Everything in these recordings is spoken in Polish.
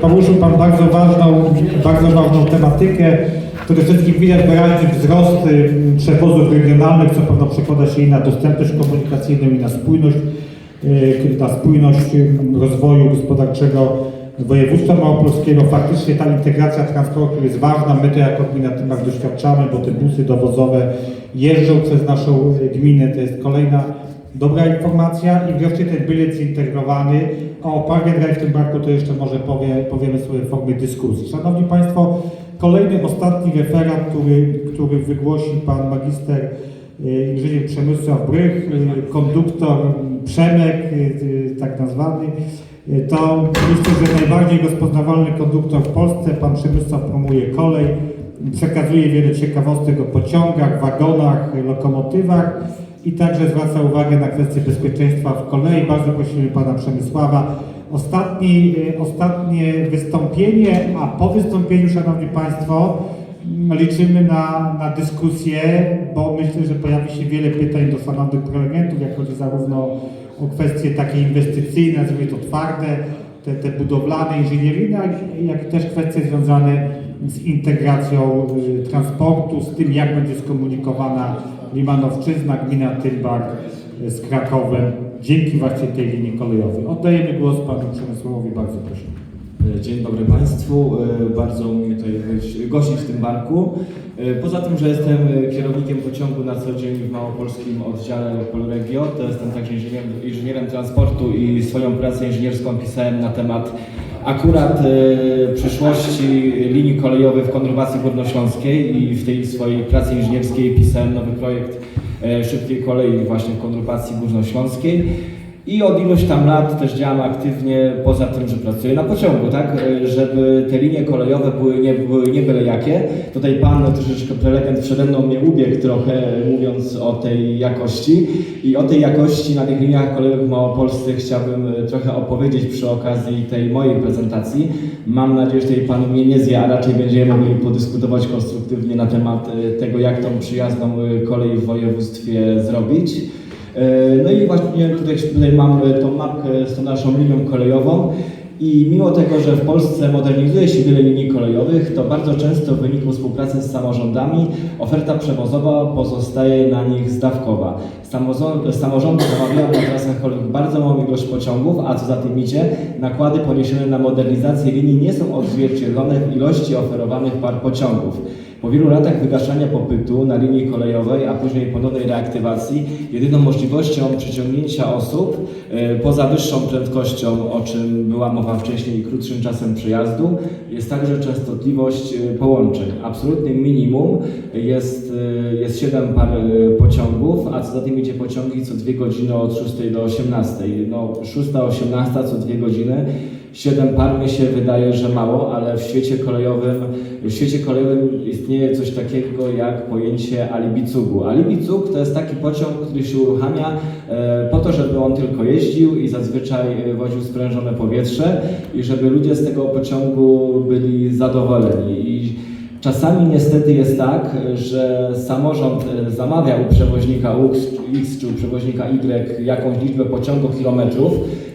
Poruszył Pan bardzo ważną, bardzo ważną tematykę. Przede wszystkim widać wyraźny wzrost y, przewozów regionalnych, co pewno przekłada się i na dostępność komunikacyjną, i na spójność, y, na spójność y, rozwoju gospodarczego województwa małopolskiego. Faktycznie ta integracja transportu jest ważna. My to jako gmina Tymach doświadczamy, bo te busy dowozowe jeżdżą przez naszą gminę. To jest kolejna Dobra informacja i wreszcie ten bilet zintegrowany, a o Park Drive w tym barku to jeszcze może powie, powiemy sobie w formie dyskusji. Szanowni Państwo, kolejny, ostatni referat, który, który wygłosi Pan Magister y, Inżynier Przemysław Brych, y, konduktor Przemek, y, tak nazwany. To myślę, że najbardziej rozpoznawalny konduktor w Polsce. Pan Przemysław promuje kolej, przekazuje wiele ciekawostek o pociągach, wagonach, lokomotywach i także zwraca uwagę na kwestie bezpieczeństwa w kolei. Bardzo prosimy Pana Przemysława. Ostatni, y, ostatnie wystąpienie, a po wystąpieniu, Szanowni Państwo, mm, liczymy na, na dyskusję, bo myślę, że pojawi się wiele pytań do szanownych prelegentów, jak chodzi zarówno o kwestie takie inwestycyjne, nazwijmy to twarde, te, te budowlane, inżynieryjne, jak, też kwestie związane z integracją y, transportu, z tym jak będzie skomunikowana Limanowczyzna, gmina Tylbar y, z Krakowem dzięki właśnie tej linii kolejowej. Oddajemy głos panu Przemysławowi, bardzo proszę. Dzień dobry Państwu. E, Bardzo mnie tutaj gościć w tym barku. E, Poza tym, że jestem e, kierownikiem pociągu na co dzień w małopolskim oddziale Polregio, to jestem także inżynierem, inżynierem transportu i swoją pracę inżynierską pisałem na temat akurat e, przyszłości linii kolejowych w konurbacji górnośląskiej i w tej swojej pracy inżynierskiej pisałem nowy projekt e, szybkiej kolei właśnie w konurbacji górnośląskiej. I od iluś tam lat też działam aktywnie, poza tym, że pracuję na pociągu, tak? E, Żeby te linie kolejowe były nie, były nie byle jakie. Tutaj pan troszeczkę prelegent przede mną mnie ubiegł trochę, mówiąc o tej jakości. I o tej jakości na tych liniach kolejowych małopolskich chciałbym e, trochę opowiedzieć przy okazji tej mojej prezentacji. Mam nadzieję, że tutaj pan mnie nie zje, a raczej będziemy mogli podyskutować konstruktywnie na temat e, tego, jak tą przyjazną kolej w województwie zrobić. E, No i właśnie tutaj, tutaj mamy tą mapkę z tą naszą linią kolejową i mimo tego, że w Polsce modernizuje się wiele linii kolejowych, to bardzo często w wyniku współpracy z samorządami oferta przewozowa pozostaje na nich zdawkowa. Samorządy zamawiają na trasach kolejowych bardzo małą ilość pociągów, a co za tym idzie, nakłady poniesione na modernizację linii nie są odzwierciedlone w ilości oferowanych par pociągów. Po wielu latach wygaszania popytu na linii kolejowej, a później ponownej reaktywacji, jedyną możliwością przyciągnięcia osób e, poza wyższą prędkością, o czym była mowa wcześniej, i krótszym czasem przejazdu, jest także częstotliwość e, połączeń. Absolutnym minimum jest, e, jest 7 par pociągów, a co za tym idzie pociągi co 2 godziny od 6 do 18. No 6-18 co 2 godziny. 7 par mi się wydaje, że mało, ale w świecie kolejowym, w świecie kolejowym istnieje coś takiego jak pojęcie alibi-cugu. Alibi-cug to jest taki pociąg, który się uruchamia e, po to, żeby on tylko jeździł i zazwyczaj e, woził sprężone powietrze i żeby ludzie z tego pociągu byli zadowoleni. I Czasami niestety jest tak, że samorząd e, zamawia u przewoźnika X, czy u przewoźnika Y jakąś liczbę pociągu kilometrów,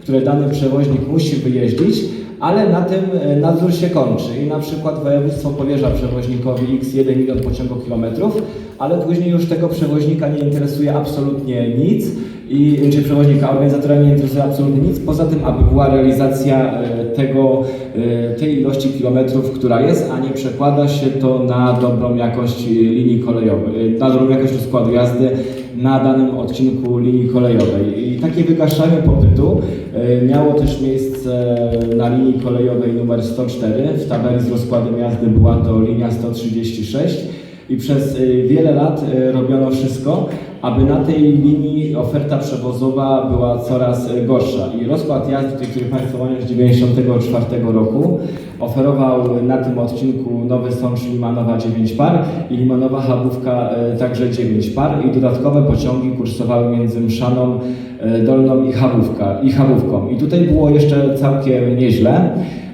które dany przewoźnik musi wyjeździć, ale na tym e, nadzór się kończy. I na przykład województwo powierza przewoźnikowi X 1 milion pociągu kilometrów, ale później już tego przewoźnika nie interesuje absolutnie nic i czy przewoźnika, organizatora nie interesuje absolutnie nic, poza tym, aby była realizacja e, tego, e, tej ilości kilometrów, która jest, a nie przekłada się to na dobrą jakość linii kolejowej, e, na dobrą jakość rozkładu jazdy na danym odcinku linii kolejowej. I takie wygaszanie popytu e, miało też miejsce na linii kolejowej numer 104. W tabeli z rozkładem jazdy była to linia 136 i przez y, wiele lat y, robiono wszystko, aby na tej linii oferta przewozowa była coraz y, gorsza. I rozkład jazdy, Państwo mają z 1994 roku, oferował na tym odcinku Nowy Sącz Limanowa 9 par i Limanowa Chabówka y, także 9 par i dodatkowe pociągi kursowały między Mszaną y, Dolną i, Chabówka, i. I tutaj było jeszcze całkiem nieźle.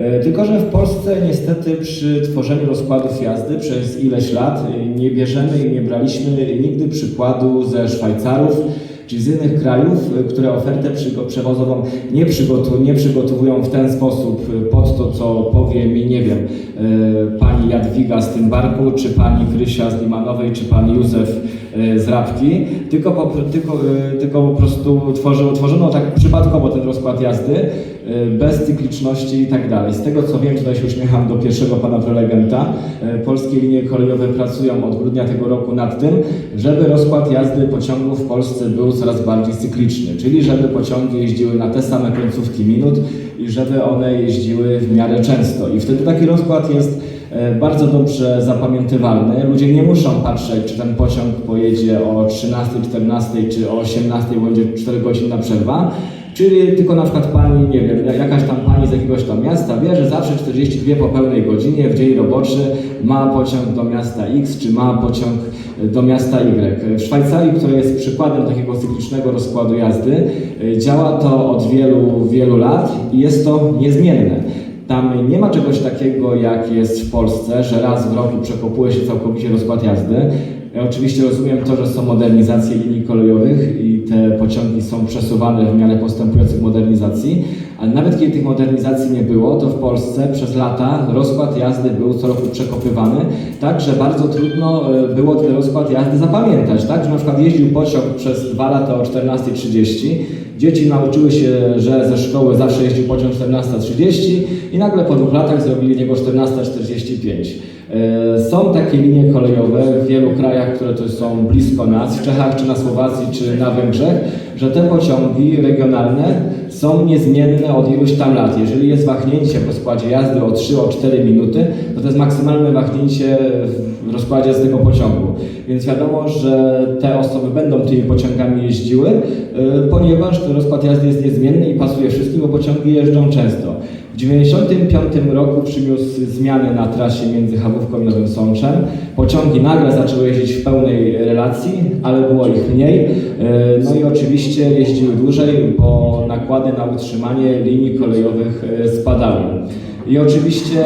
E, Tylko, że w Polsce niestety przy tworzeniu rozkładów jazdy przez ileś lat e, nie bierzemy i nie braliśmy nigdy przykładu ze Szwajcarów czy z innych krajów, e, które ofertę przewozową nie, przygotu- nie przygotowują w ten sposób pod to, co powie mi, nie wiem, pani Jadwiga z tym barku, czy pani Krysia z Limanowej, czy pan Józef z Rabki, tylko po, tylko, e, tylko po prostu tworzy, tworzono tak przypadkowo ten rozkład jazdy, e, bez cykliczności i tak dalej. Z tego co wiem, tutaj się uśmiecham do pierwszego pana prelegenta, e, polskie linie kolejowe pracują od grudnia tego roku nad tym, żeby rozkład jazdy pociągów w Polsce był coraz bardziej cykliczny, czyli żeby pociągi jeździły na te same końcówki minut i żeby one jeździły w miarę często. I wtedy taki rozkład jest e, bardzo dobrze zapamiętywalny. Ludzie nie muszą patrzeć, czy ten pociąg pojedzie o 13, 14 czy o 18, bo będzie 4 godzinna przerwa. Czyli tylko na przykład pani, nie wiem, jakaś tam pani z jakiegoś tam miasta wie, że zawsze 42 po pełnej godzinie w dzień roboczy ma pociąg do miasta X, czy ma pociąg do miasta Y. W Szwajcarii, która jest przykładem takiego cyklicznego rozkładu jazdy, działa to od wielu, wielu lat i jest to niezmienne. Tam nie ma czegoś takiego, jak jest w Polsce, że raz w roku przekopuje się całkowicie rozkład jazdy. Ja oczywiście rozumiem to, że są modernizacje linii kolejowych i te pociągi są przesuwane w miarę postępujących modernizacji, ale nawet kiedy tych modernizacji nie było, to w Polsce przez lata rozkład jazdy był co roku przekopywany, tak że bardzo trudno e, było ten rozkład jazdy zapamiętać, tak, że na przykład jeździł pociąg przez dwa lata o 14.30, Dzieci nauczyły się, że ze szkoły zawsze jeździł pociąg 14.30 i nagle po dwóch latach zrobili niego 14.45. E, Są takie linie kolejowe w wielu krajach, które tu są blisko nas, w Czechach czy na Słowacji czy na Węgrzech, że te pociągi regionalne są niezmienne od iluś tam lat. Jeżeli jest wahnięcie w rozkładzie jazdy o 3 o 4 minuty, to jest maksymalne wahnięcie w rozkładzie z tego pociągu. Więc wiadomo, że te osoby będą tymi pociągami jeździły, y, ponieważ ten rozkład jazdy jest niezmienny i pasuje wszystkim, bo pociągi jeżdżą często. W 1995 roku przyniósł zmiany na trasie między Chabówką i Nowym Sączem. Pociągi nagle zaczęły jeździć w pełnej relacji, ale było ich mniej. Y, No i oczywiście jeździły dłużej, bo nakłady na utrzymanie linii kolejowych y, spadały. I oczywiście,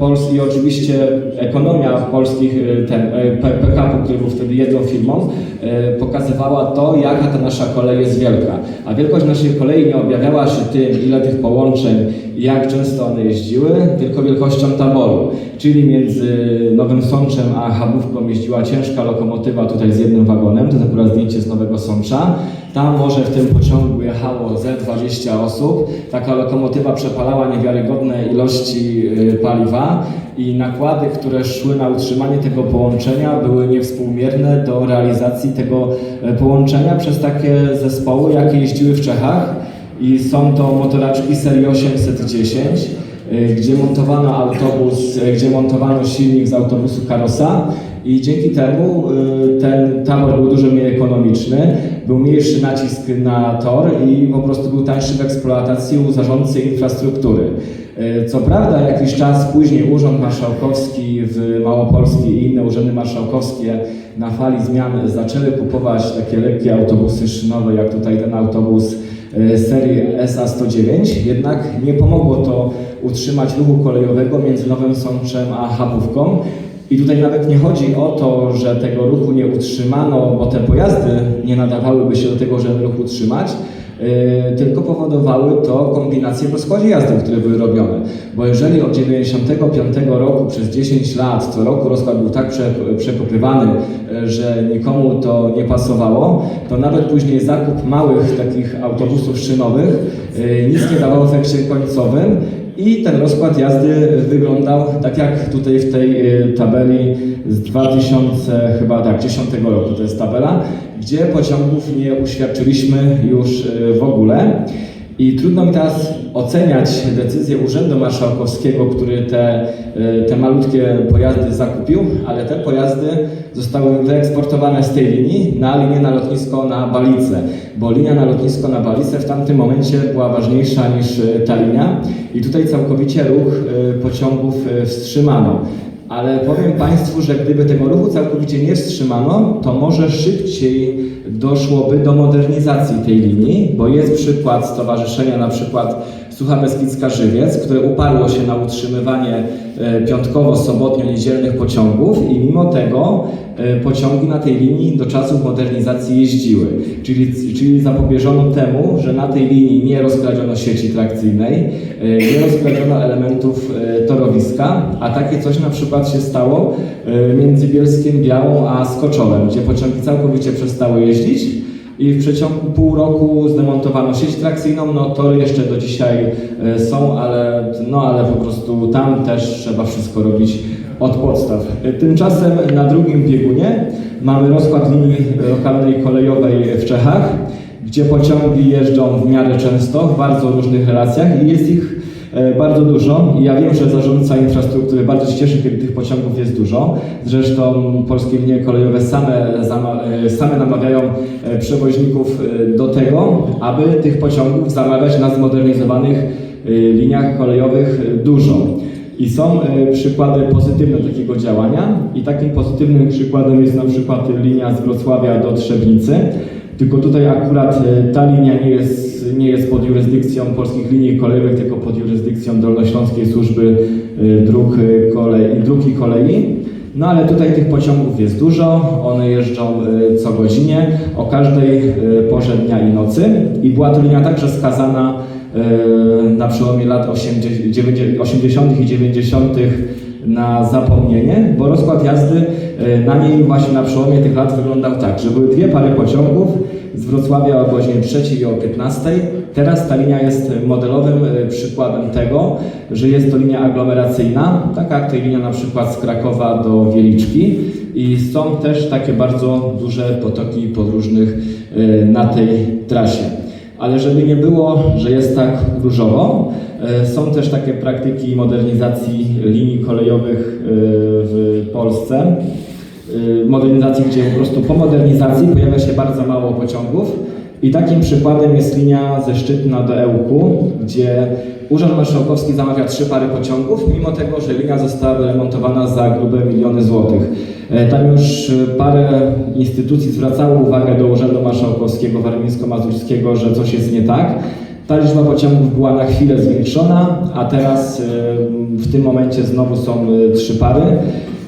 Pols- I oczywiście ekonomia polskich, y, y, PKP, który był wtedy jedną firmą, y, pokazywała to, jaka ta nasza kolej jest wielka. A wielkość naszej kolei nie objawiała się tym, ile tych połączeń jak często one jeździły, tylko wielkością taboru. Czyli między Nowym Sączem a Chabówką jeździła ciężka lokomotywa tutaj z jednym wagonem, to jest akurat zdjęcie z Nowego Sącza. Tam może w tym pociągu jechało ze 20 osób. Taka lokomotywa przepalała niewiarygodne ilości y, paliwa i nakłady, które szły na utrzymanie tego połączenia były niewspółmierne do realizacji tego e, połączenia przez takie zespoły, jakie jeździły w Czechach. I są to motoraczki serii 810 y, gdzie montowano autobus, y, gdzie montowano silnik z autobusu Karosa. I dzięki temu y, ten tabor był dużo mniej ekonomiczny, był mniejszy nacisk na tor i po prostu był tańszy w eksploatacji u zarządcy infrastruktury. Y, Co prawda jakiś czas później Urząd Marszałkowski w Małopolsce i inne urzędy marszałkowskie na fali zmian zaczęły kupować takie lekkie autobusy szynowe, jak tutaj ten autobus y, serii SA-109, jednak nie pomogło to utrzymać ruchu kolejowego między Nowym Sączem a Chabówką. I tutaj nawet nie chodzi o to, że tego ruchu nie utrzymano, bo te pojazdy nie nadawałyby się do tego, żeby ruch utrzymać, yy, tylko powodowały to kombinacje w rozkładzie jazdy, które były robione. Bo jeżeli od 95 roku przez 10 lat co roku rozkład był tak prze, yy, że nikomu to nie pasowało, to nawet później zakup małych takich autobusów szynowych yy, nic nie dawało w efekcie końcowym, i ten rozkład jazdy wyglądał tak jak tutaj w tej y, tabeli z 2000 chyba tak 10 roku to jest tabela, gdzie pociągów nie uświadczyliśmy już y, w ogóle. I trudno mi teraz oceniać decyzję Urzędu Marszałkowskiego, który te, y, te malutkie pojazdy zakupił, ale te pojazdy zostały wyeksportowane z tej linii na linię na lotnisko na Balice, bo linia na lotnisko na Balice w tamtym momencie była ważniejsza niż y, ta linia i tutaj całkowicie ruch y, pociągów wstrzymano. Ale powiem Państwu, że gdyby tego ruchu całkowicie nie wstrzymano, to może szybciej doszłoby do modernizacji tej linii, bo jest przykład stowarzyszenia na przykład Sucha Beskidzka-Żywiec, które uparło się na utrzymywanie e, piątkowo-sobotnio-niedzielnych pociągów i mimo tego e, pociągi na tej linii do czasów modernizacji jeździły. Czyli, czyli zapobieżono temu, że na tej linii nie rozkradziono sieci trakcyjnej, e, nie rozkradziono elementów torowiska, a takie coś na przykład się stało między Bielskiem Białą a Skoczowem, gdzie pociągi całkowicie przestały jeździć i w przeciągu pół roku zdemontowano sieć trakcyjną, no tory jeszcze do dzisiaj e, są, ale, no, ale po prostu tam też trzeba wszystko robić od podstaw. E, Tymczasem na drugim biegunie mamy rozkład linii lokalnej kolejowej w Czechach, gdzie pociągi jeżdżą w miarę często, w bardzo różnych relacjach i jest ich bardzo dużo. Ja wiem, że zarządca infrastruktury bardzo się cieszy, kiedy tych pociągów jest dużo. Zresztą polskie linie kolejowe same, e, same namawiają e, przewoźników e, do tego, aby tych pociągów zamawiać na zmodernizowanych e, liniach kolejowych e, dużo. I są e, przykłady pozytywne takiego działania i takim pozytywnym przykładem jest na przykład linia z Wrocławia do Trzebnicy. Tylko tutaj akurat e, ta linia nie jest, nie jest pod jurysdykcją polskich linii kolejowych, tylko pod jurysdykcją Dolnośląskiej Służby e, Dróg, e, kolei, dróg i kolei. No ale tutaj tych pociągów jest dużo, one jeżdżą e, co godzinie, o każdej porze dnia i nocy. I była to linia także skazana na przełomie lat 80 dziewięćdzie- 80. i 90. na zapomnienie, bo rozkład jazdy na niej właśnie na przełomie tych lat wyglądał tak, że były dwie pary pociągów z Wrocławia o godzinie 3 i o 15. Teraz ta linia jest modelowym e, przykładem tego, że jest to linia aglomeracyjna, taka jak tej linia na przykład z Krakowa do Wieliczki i są też takie bardzo duże potoki podróżnych e, na tej trasie. Ale żeby nie było, że jest tak różowo, e, są też takie praktyki modernizacji linii kolejowych w Polsce. E, Modernizacji, gdzie po prostu po modernizacji pojawia się bardzo mało pociągów. I takim przykładem jest linia ze Szczytna do Ełku, gdzie Urząd Marszałkowski zamawia trzy pary pociągów, mimo tego, że linia została wyremontowana za grube miliony złotych. E, Tam już e, parę instytucji zwracało uwagę do Urzędu Marszałkowskiego Warmińsko-Mazurskiego, że coś jest nie tak. Ta liczba pociągów była na chwilę zwiększona, a teraz e, w tym momencie znowu są trzy pary.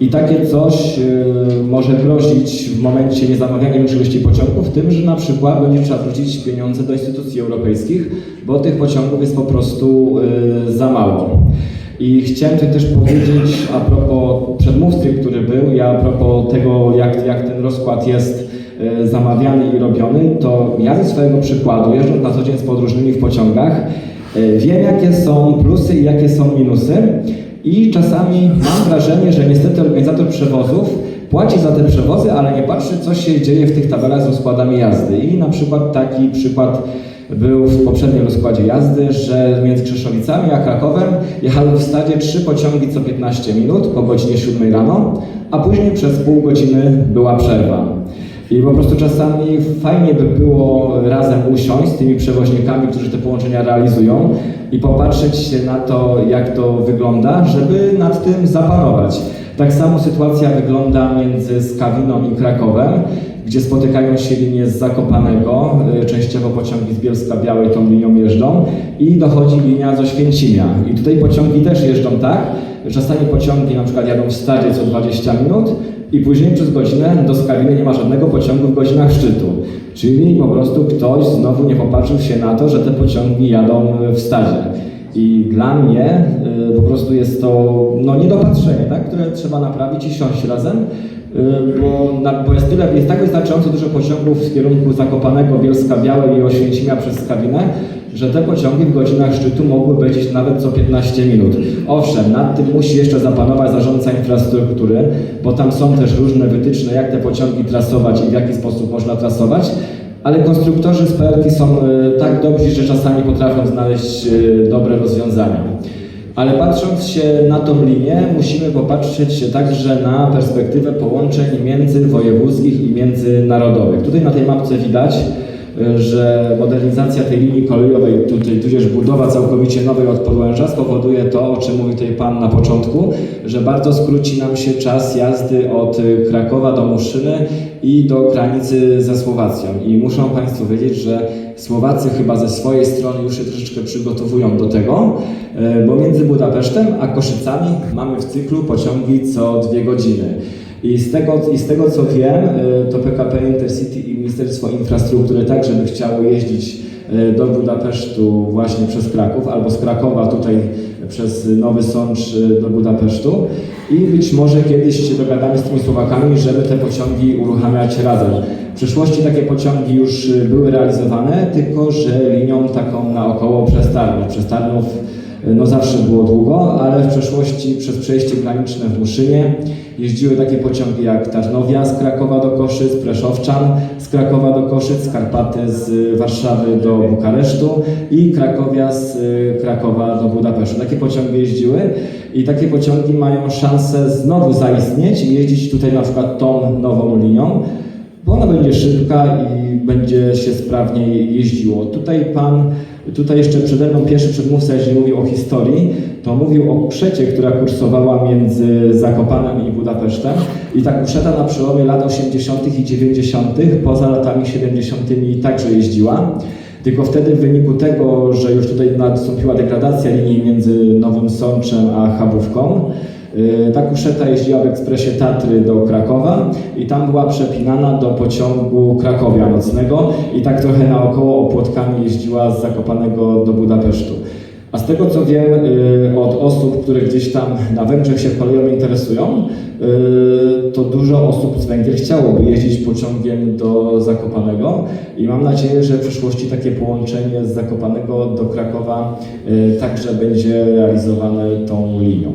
I takie coś e, może grozić w momencie niezamawiania większej ilości pociągów tym, że na przykład będzie trzeba wrócić pieniądze do instytucji europejskich, bo tych pociągów jest po prostu e, za mało. I chciałem tutaj też powiedzieć a propos przedmówcy, który był, i a propos tego, jak, jak ten rozkład jest e, zamawiany i robiony, to ja ze swojego przykładu, jeżdżąc na co dzień z podróżnymi w pociągach, wiem jakie są plusy i jakie są minusy i czasami mam wrażenie, że niestety organizator przewozów płaci za te przewozy, ale nie patrzy co się dzieje w tych tabelach z rozkładami jazdy. I na przykład taki przykład był w poprzednim rozkładzie jazdy, że między Krzeszowicami a Krakowem jechały w stadzie trzy pociągi co 15 minut po godzinie 7 rano, a później przez pół godziny była przerwa. I po prostu czasami fajnie by było razem usiąść z tymi przewoźnikami, którzy te połączenia realizują i popatrzeć się na to, jak to wygląda, żeby nad tym zaparować. Tak samo sytuacja wygląda między Skawiną i Krakowem, gdzie spotykają się linie z Zakopanego, y, częściowo pociągi z Bielska Białej tą linią jeżdżą i dochodzi linia z Oświęcimia. I tutaj pociągi też jeżdżą tak, czasami pociągi na przykład jadą w stadzie co 20 minut i później przez godzinę do Skawiny nie ma żadnego pociągu w godzinach szczytu. Czyli po prostu ktoś znowu nie popatrzył się na to, że te pociągi jadą w stadzie. I dla mnie y, po prostu jest to no, niedopatrzenie, tak, które trzeba naprawić i siąść razem, y, bo, na, bo jest tyle, jest tak wystarczająco dużo pociągów z kierunku Zakopanego, Bielska Białej i Oświęcimia przez Skawinę, że te pociągi w godzinach szczytu mogły być nawet co 15 minut. Owszem, nad tym musi jeszcze zapanować zarządca infrastruktury, bo tam są też różne wytyczne, jak te pociągi trasować i w jaki sposób można trasować, ale konstruktorzy z PLK są e, tak dobrzy, że czasami potrafią znaleźć e, dobre rozwiązania. Ale patrząc się na tą linię, musimy popatrzeć także na perspektywę połączeń międzywojewódzkich i międzynarodowych. Tutaj na tej mapce widać, że modernizacja tej linii kolejowej, tutaj tudzież budowa całkowicie nowej od Podłęża spowoduje to, o czym mówił tutaj Pan na początku, że bardzo skróci nam się czas jazdy od Krakowa do Muszyny i do granicy ze Słowacją. I muszą Państwo wiedzieć, że Słowacy chyba ze swojej strony już się troszeczkę przygotowują do tego, e, bo między Budapesztem a Koszycami mamy w cyklu pociągi co dwie godziny. I z tego, I z tego co wiem, e, to PKP Intercity i Ministerstwo Infrastruktury także by chciało jeździć e, do Budapesztu właśnie przez Kraków, albo z Krakowa tutaj przez Nowy Sącz e, do Budapesztu. I być może kiedyś się dogadamy z tymi Słowakami, żeby te pociągi uruchamiać razem. W przeszłości takie pociągi już były realizowane, tylko że linią taką naokoło przez Tarnów. Przez Tarnów no zawsze było długo, ale w przeszłości przez przejście graniczne w Muszynie jeździły takie pociągi jak Tarnowia z Krakowa do Koszyc, Preszowczan z Krakowa do Koszyc, Karpaty z Warszawy do Bukaresztu i Krakowia z y, Krakowa do Budapesztu. Takie pociągi jeździły i takie pociągi mają szansę znowu zaistnieć i jeździć tutaj na przykład tą nową linią bo ona będzie szybka i będzie się sprawniej jeździło. Tutaj pan, tutaj jeszcze przede mną pierwszy przedmówca, jeżeli mówił o historii, to mówił o kuszecie, która kursowała między Zakopanem i Budapesztem i ta kuszeta na przełomie lat 80. i 90. poza latami 70. także jeździła. Tylko wtedy w wyniku tego, że już tutaj nastąpiła degradacja linii między Nowym Sączem a Chabówką, Ta kuszeta jeździła w ekspresie Tatry do Krakowa i tam była przepinana do pociągu Krakowia nocnego i tak trochę naokoło opłotkami jeździła z Zakopanego do Budapesztu. A z tego co wiem yy, od osób, które gdzieś tam na Węgrzech się koleją interesują, yy, to dużo osób z Węgier chciałoby jeździć pociągiem do Zakopanego i mam nadzieję, że w przyszłości takie połączenie z Zakopanego do Krakowa także będzie realizowane tą linią.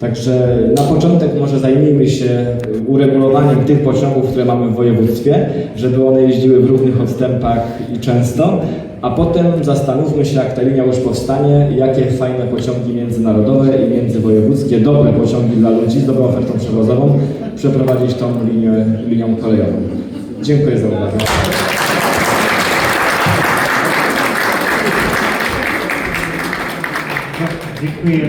Także na początek może zajmijmy się uregulowaniem tych pociągów, które mamy w województwie, żeby one jeździły w równych odstępach i często, a potem zastanówmy się, jak ta linia już powstanie, jakie fajne pociągi międzynarodowe i międzywojewódzkie, dobre pociągi dla ludzi z dobrą ofertą przewozową przeprowadzić tą linię, linią kolejową. Dziękuję za uwagę. Dziękuję.